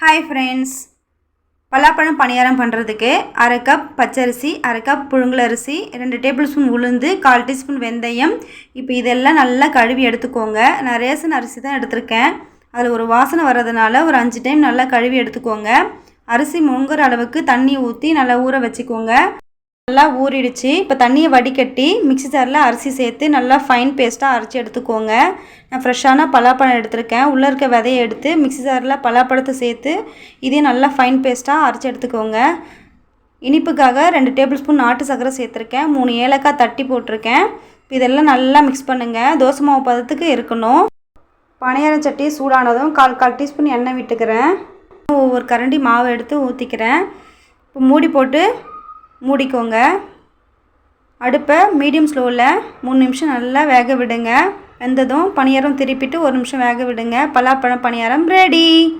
Hi friends பலாப்பழம் பணியாரம் பண்ணுறதுக்கு அரை கப் பச்சரிசி அரை கப் புழுங்கலரிசி ரெண்டு டேபிள் ஸ்பூன் உளுந்து கால் டீஸ்பூன் வெந்தயம். இப்போ இதெல்லாம் நல்லா கழுவி எடுத்துக்கோங்க. நான் ரேசன் அரிசி தான் எடுத்திருக்கேன். அதில் ஒரு வாசனை வர்றதுனால ஒரு அஞ்சு டைம் நல்லா கழுவி எடுத்துக்கோங்க. அரிசி முங்குற அளவுக்கு தண்ணி ஊற்றி நல்லா ஊற வச்சுக்கோங்க. நல்லா ஊறிடுச்சு. இப்போ தண்ணியை வடிகட்டி மிக்ஸி ஜாரில் அரிசி சேர்த்து நல்லா ஃபைன் பேஸ்ட்டாக அரைச்சி எடுத்துக்கோங்க. நான் ஃப்ரெஷ்ஷான பலாப்பழம் எடுத்திருக்கேன். உள்ளே இருக்க விதையை எடுத்து மிக்ஸி ஜாரில் பலாப்பழத்தை சேர்த்து இதையும் நல்லா ஃபைன் பேஸ்ட்டாக அரைச்சி எடுத்துக்கோங்க. இனிப்புக்காக ரெண்டு டேபிள் ஸ்பூன் நாட்டு சர்க்கரை சேர்த்துருக்கேன். மூணு ஏலக்காய் தட்டி போட்டிருக்கேன். இதெல்லாம் நல்லா மிக்ஸ் பண்ணுங்கள் தோசை மாவு பதத்துக்கு இருக்கணும். பனையாரம் சட்டி சூடானதும் கால் கால் டீஸ்பூன் எண்ணெய் விட்டுக்கிறேன். ஒவ்வொரு கரண்டி மாவு எடுத்து ஊற்றிக்கிறேன் இப்போ மூடி போட்டு மூடிக்கோங்க. அடுப்பை மீடியம் ஸ்லோவில் மூணு நிமிஷம் நல்லா வேக விடுங்க. வெந்ததும் பணியாரம் திருப்பிட்டு ஒரு நிமிஷம் வேக விடுங்க. பலாப்பழம் பணியாரம் ரெடி